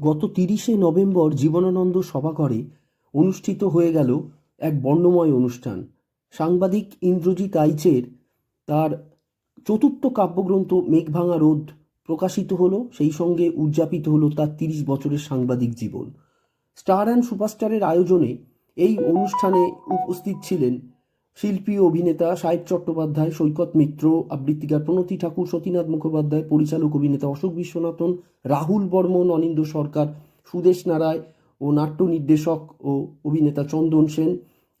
গত তিরিশে নভেম্বর জীবনানন্দ সভাঘরে অনুষ্ঠিত হয়ে গেল এক বর্ণময় অনুষ্ঠান। সাংবাদিক ইন্দ্রজিৎ আইচের তার চতুর্থ কাব্যগ্রন্থ মেঘভাঙা রোদ প্রকাশিত হলো, সেই সঙ্গে উদযাপিত হলো তার তিরিশ বছরের সাংবাদিক জীবন। স্টার অ্যান্ড সুপারস্টারের আয়োজনে এই অনুষ্ঠানে উপস্থিত ছিলেন শিল্পী, অভিনেতা সাহেব চট্টোপাধ্যায়, সৈকত মিত্র, আবৃত্তিকার প্রণতি ঠাকুর, সতীনাথ মুখোপাধ্যায়, পরিচালক অভিনেতা অশোক বিশ্বনাথন, রাহুল বর্মন, অনিন্দ্য সরকার, সুদেশ নারায় ও নাট্য নির্দেশক ও অভিনেতা চন্দন সেন।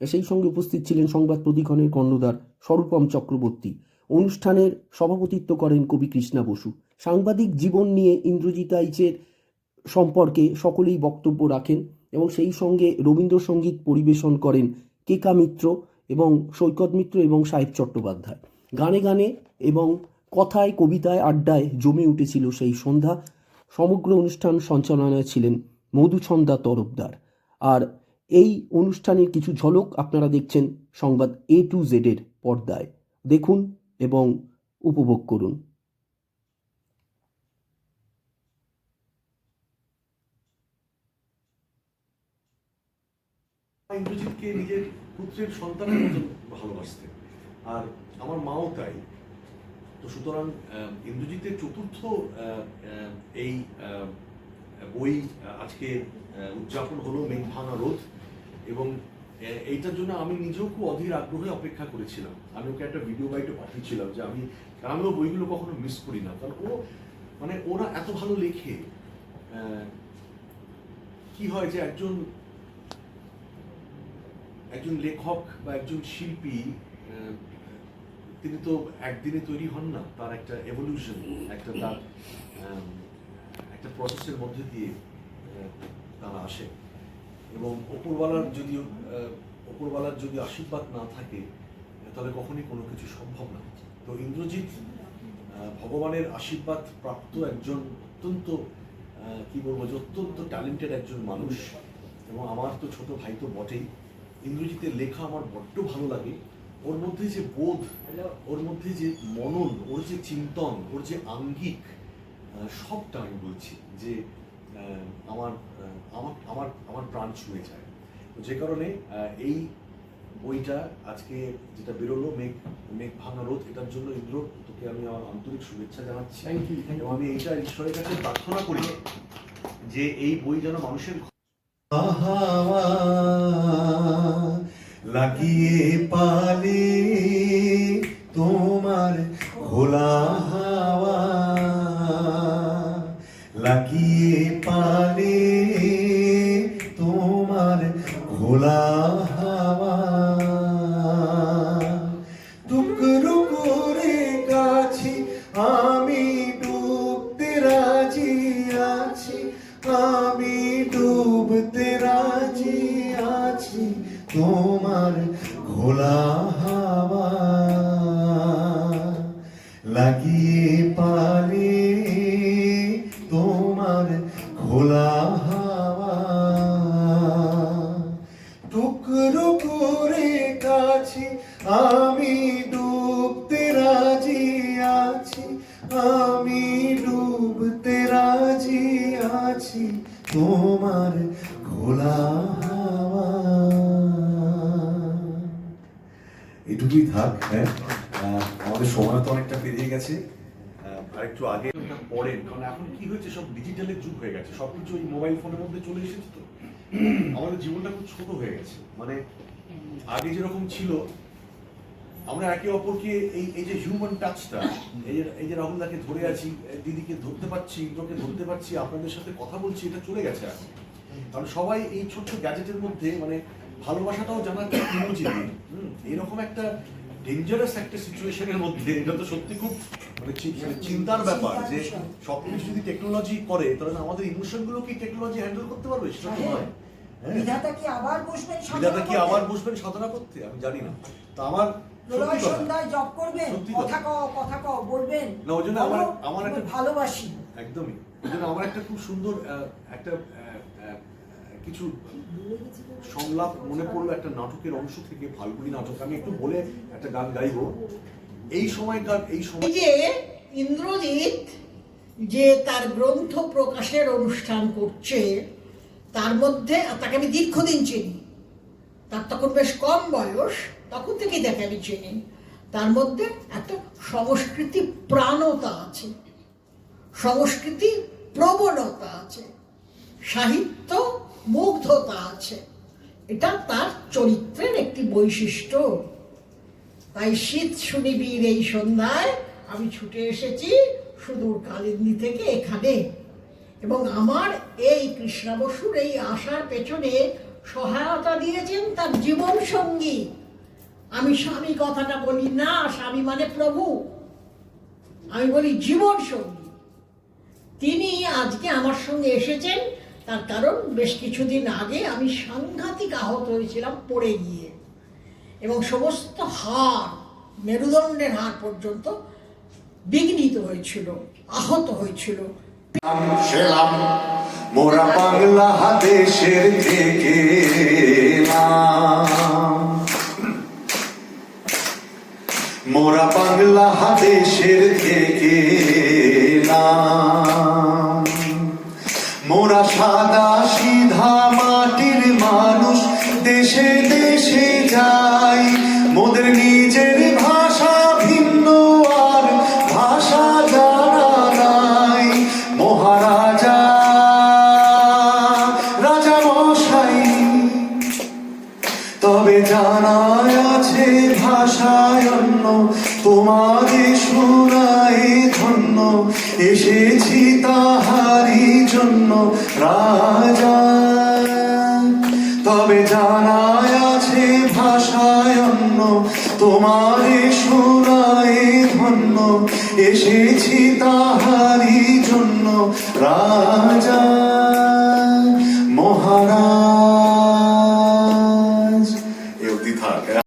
সেই সঙ্গে উপস্থিত ছিলেন সংবাদ প্রতিক্ষণের কর্ণধার স্বরূপম চক্রবর্তী। অনুষ্ঠানের সভাপতিত্ব করেন কবি কৃষ্ণা বসু। সাংবাদিক জীবন নিয়ে ইন্দ্রজিৎ আইচের সম্পর্কে সকলেই বক্তব্য রাখেন এবং সেই সঙ্গে রবীন্দ্রসঙ্গীত পরিবেশন করেন কেকা মিত্র। এবং সৈকত মিত্র এবং সাহেব চট্টোপাধ্যায়। গানে গানে এবং কথায়, কবিতায়, আড্ডায় জমে উঠেছিল সেই সন্ধ্যা। সমগ্র অনুষ্ঠান সঞ্চালনায় ছিলেন মধুছন্দা তরফদার। আর এই অনুষ্ঠানের কিছু ঝলক আপনারা দেখছেন সংবাদ এ টু জেডের পর্দায়। দেখুন এবং উপভোগ করুন। ইন্দ্রজিৎকে নিজের পুত্রের সন্তানের মতো ভালোবাসতেন আর আমার মাও তাই। তো সুতরাং ইন্দ্রজিতের চতুর্থ এই বই আজকে উদযাপন হলো মেঘভাঙা রোধ। এবং এইটার জন্য আমি নিজেও খুব অধীর আগ্রহে অপেক্ষা করেছিলাম। আমি ওকে একটা ভিডিও বাইটে পাঠিয়েছিলাম যে আমি কারণ আমি বইগুলো কখনো মিস করি না। কারণ ও মানে ওরা এত ভালো লেখে। কি হয় যে একজন একজন লেখক বা একজন শিল্পী তিনি তো একদিনে তৈরি হন না, তার একটা এভলিউশন একটা তার একটা প্রসেসের মধ্যে দিয়ে তারা আসে। এবং ওপরওয়ালার যদি ওপরওয়ালার যদি আশীর্বাদ না থাকে, তাহলে কখনই কোনো কিছু সম্ভব না। তো ইন্দ্রজিৎ ভগবানের আশীর্বাদ প্রাপ্ত একজন অত্যন্ত কি বলব, যে অত্যন্ত ট্যালেন্টেড একজন মানুষ। এবং আমার তো ছোট ভাই তো বটেই। ইন্দ্রজিতের লেখা আমার বড্ড ভালো লাগে। ওর মধ্যে যে বোধ ওর মধ্যে যে মনন ওর যে চিন্তন ওর যে আঙ্গিক সবটা আমি বলছি যে আমার আমার আমার আমার প্রাণ ছুঁয়ে যায়। তো যে কারণে এই বইটা আজকে যেটা বেরোলো মেঘ মেঘ ভাঙা রোদ এটার জন্য ইন্দ্র তোকে আমি আমার আন্তরিক শুভেচ্ছা জানাচ্ছি। আমি এইটা ঈশ্বরের কাছে প্রার্থনা করি যে এই বই যেন মানুষের হাওয়া লাগিয়ে পালে তোমার খোলা হাওয়া লাগিয়ে পালে তোমার খোলা হাওয়া। টুকরো করে কাছি আমি ডুবতে রাজি আছি, আমি ডুবতে রাজি আছি তোমার খোলা এটুকুই থাক হ্যাঁ। আমাদের সময় তো অনেকটা পেরিয়ে গেছে। কারণ এখন কি হয়েছে, সব ডিজিটালের যুগ হয়ে গেছে। সবকিছু ওই মোবাইল ফোনের মধ্যে চলে এসেছে তো। আমাদের জীবনটা খুব ছোট হয়ে গেছে। মানে আগে যেরকম ছিল, আমরা একে অপরকে এই এই যে হিউম্যান টাচটা এই এই যে রাহুলদাকে ধরে আছি, দিদিকে ধরতে পারছি, ইন্দ্রকে ধরতে পারছি, আপনাদের সাথে কথা বলছি, এটা চলে গেছে এখন কারণ সবাই এই ছোট্ট গ্যাজেটের মধ্যে মানে ভালোবাসাটাও জানার ইমোজি এরকম একটা ডেঞ্জারাস একটা সিচুয়েশনের মধ্যে এটা তো সত্যি খুব মানে মানে চিন্তার ব্যাপার যে সবকিছু যদি টেকনোলজি করে তাহলে আমাদের ইমোশনগুলো কি টেকনোলজি হ্যান্ডেল করতে পারবে? সেটা তো নয়। হ্যাঁ। বিধাতা কি আবার বসবেন বিধাতা কি আবার বসবেন সাধনা করতে? আমি জানি না। তো আমার সত্যি প্রলয় কথা সন্ধ্যায় জব করবেন সত্যি কথা কথা। কও কথা কও বলবেন। না, ওই জন্য আমার- আমার একটা- ভালোবাসি। একদমই। ওই জন্য আমার একটা খুব সুন্দর একটা কিছু সংলাপ মনে পড়ল একটা নাটকের অংশ থেকে ফাল্গুনি নাটক। আমি একটু বলে একটা গান গাইবো। এই সময়কার এই সময় যে ইন্দ্রজিৎ যে তার গ্রন্থ প্রকাশের অনুষ্ঠান করছে, তার মধ্যে তাকে আমি দীর্ঘদিন চিনি। তার তখন বেশ কম বয়স, তখন থেকেই তাকে আমি চিনি। তার মধ্যে একটা সংস্কৃতি প্রাণতা আছে, সংস্কৃতি প্রবণতা আছে। সাহিত্য মুগ্ধতা আছে। এটা তার চরিত্রের একটি বৈশিষ্ট্য। তাই শীত সুনিবির এই সন্ধ্যায় আমি ছুটে এসেছি সুদূর কালিন্দী থেকে এখানে। এবং আমার এই কৃষ্ণা বসুর এই আশার পেছনে সহায়তা দিয়েছেন তার জীবন সঙ্গী। আমি স্বামী কথাটা বলি, না, স্বামী মানে প্রভু। আমি বলি, জীবন সঙ্গী। তিনি আজকে আমার সঙ্গে এসেছেন তার কারণ বেশ কিছুদিন আগে আমি সাংঘাতিক আহত হয়েছিলাম, পড়ে গিয়ে এবং সমস্ত হাড়, মেরুদণ্ডের হাড় পর্যন্ত বিঘ্নিত হয়েছিল, আহত হয়েছিল মোরা বাংলা দেশের থেকে। মোরা বাংলা দেশের থেকে এলাম। তোমাদের শোনাই ধন্য, এসেছি তাহারি জন্য রাজা। তবে জানা আছে ভাষায় অন্য, তোমারে শোনাই ধন্য, এসেছি তাহারি জন্য রাজা। মহারাজ